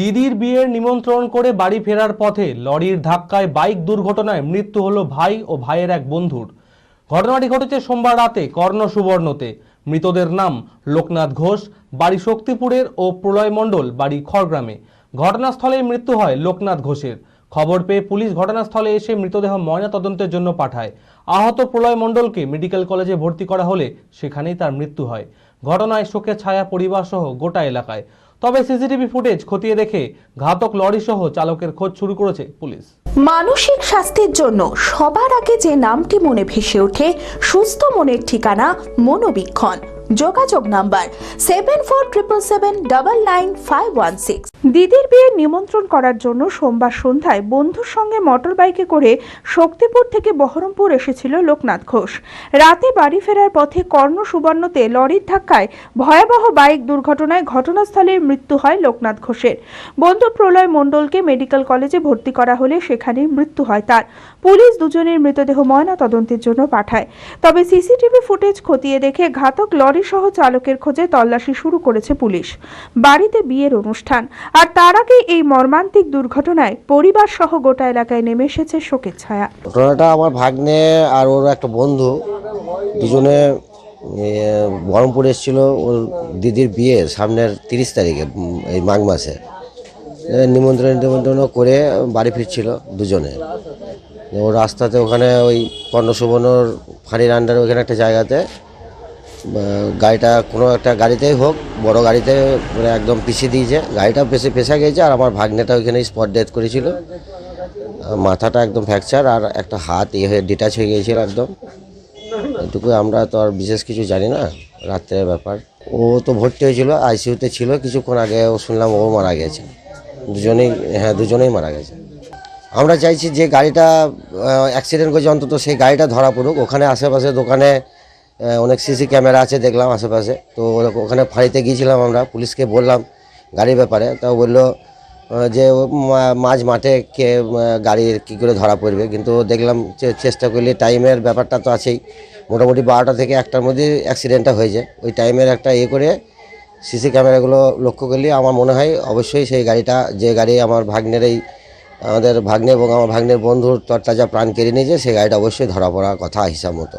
দিদির বিয়ের নিমন্ত্রণ করে বাড়ি ফেরার পথে লরির ধাক্কায় বাইক দুর্ঘটনায় মৃত্যু হলো ভাই ও ভাইয়ের এক বন্ধুর। ঘটনাটি ঘটেছে সোমবার রাতে কর্ণ সুবর্ণতে মৃতদের নাম লোকনাথ ঘোষ, বাড়ি শক্তিপুরের ও প্রলয় মণ্ডল, বাড়ি খড়গ্রামে। ঘটনাস্থলেই মৃত্যু হয় লোকনাথ ঘোষের। খবর পেয়ে পুলিশ ঘটনাস্থলে এসে মৃতদেহ ময়নাতদন্তের জন্য পাঠায়। আহত প্রলয় মণ্ডলকে মেডিকেল কলেজে ভর্তি করা হলে সেখানেই তার মৃত্যু হয়। ঘটনায় শোকের ছায়া পরিবার সহ গোটা এলাকায়। তবে সিসিটিভি ফুটেজ খতিয়ে দেখে ঘাতক লরি সহ চালকের খোঁজ শুরু করেছে পুলিশ। মানসিক স্বাস্থ্যের জন্য সবার আগে যে নামটি মনে ভেসে ওঠে, সুস্থ মনের ঠিকানা মনোবীক্ষণ। যোগাযোগ number seven four triple seven double nine five one six দিদির বিয়ের নিমন্ত্রণ করার জন্য সোমবার সন্ধ্যায় বন্ধুর সঙ্গে মোটর বাইকে করে শক্তিপুর থেকে বহরমপুর এসেছিল লোকনাথ ঘোষ। রাতে বাড়ি ফেরার পথে কর্ণ সুবর্ণতে লরির ধাক্কায় ভয়াবহ বাইক দুর্ঘটনায় ঘটনাস্থলে মৃত্যু হয় লোকনাথ ঘোষের। বন্ধু প্রলয় মণ্ডলকে মেডিকেল কলেজে ভর্তি করা হলে সেখানে মৃত্যু হয় তার। পুলিশ দুজনের মৃতদেহ ময়না তদন্তের জন্য পাঠায়। তবে সিসিটিভি ফুটেজ খতিয়ে দেখে ঘাতক লরি সহ চালকের খোঁজে তল্লাশি শুরু করেছে পুলিশ। বাড়িতে বিয়ের অনুষ্ঠান। আর তার আগে এই মর্মান্তিক দুর্ঘটনায় পরিবার সহ গোটা এলাকায় নেমে এসেছে শোকের ছায়া। ঘটনাটা আমার ভাগ্নে আর ওর একটা বন্ধু দুজনে বহরমপুর এসেছিল ওর দিদির বিয়ে সামনের তিরিশ তারিখে এই মাঘ মাসে। নিমন্ত্রণ নিমন্ত্রণ করে বাড়ি ফিরছিল দুজনে। ও রাস্তাতে ওখানে ওই কর্ণসুবর্ণর ফাঁড়ির আন্ডারে ওখানে একটা জায়গাতে গাড়িটা কোনো একটা গাড়িতেই হোক, বড় গাড়িতে মানে একদম পিছিয়ে দিয়েছে। গাড়িটা পেছে পেশা গিয়েছে আর আমার ভাগ্নেটা ওইখানে স্পট ডেথ করেছিল। মাথাটা একদম ফ্র্যাকচার আর একটা হাত ইয়ে হয়ে ডিটাচ হয়ে গিয়েছিল একদম। এটুকু আমরা তো আর বিশেষ কিছু জানি না, রাত্রের ব্যাপার। ও তো ভর্তি হয়েছিল আইসিইউতে ছিল, কিছুক্ষণ আগে ও শুনলাম ও মারা গেছে। দুজনেই হ্যাঁ দুজনেই মারা গেছে। আমরা চাইছি যে গাড়িটা অ্যাক্সিডেন্ট করেছে অন্তত সেই গাড়িটা ধরা পড়ুক। ওখানে আশেপাশে দোকানে অনেক সিসি ক্যামেরা আছে, দেখলাম আশেপাশে। তো ওখানে ফাঁড়িতে গিয়েছিলাম আমরা, পুলিশকে বললাম গাড়ির ব্যাপারে। তা বলল যে মাঝ মাঠে কে গাড়ির কী করে ধরা পড়বে। কিন্তু দেখলাম চেষ্টা করলে টাইমের ব্যাপারটা তো আছেই। মোটামুটি বারোটা থেকে একটার মধ্যে অ্যাক্সিডেন্টটা হয়েছে ওই টাইমের একটা ইয়ে করে সিসি ক্যামেরাগুলো লক্ষ্য করলে আমার মনে হয় অবশ্যই সেই গাড়িটা, যে গাড়ি আমার ভাগ্নের এই, আমাদের ভাগ্নে এবং আমার ভাগ্নের বন্ধুর তরতাজা প্রাণ কেড়ে নিয়েছে, সেই গাড়িটা অবশ্যই ধরা পড়ার কথা হিসাব মতো।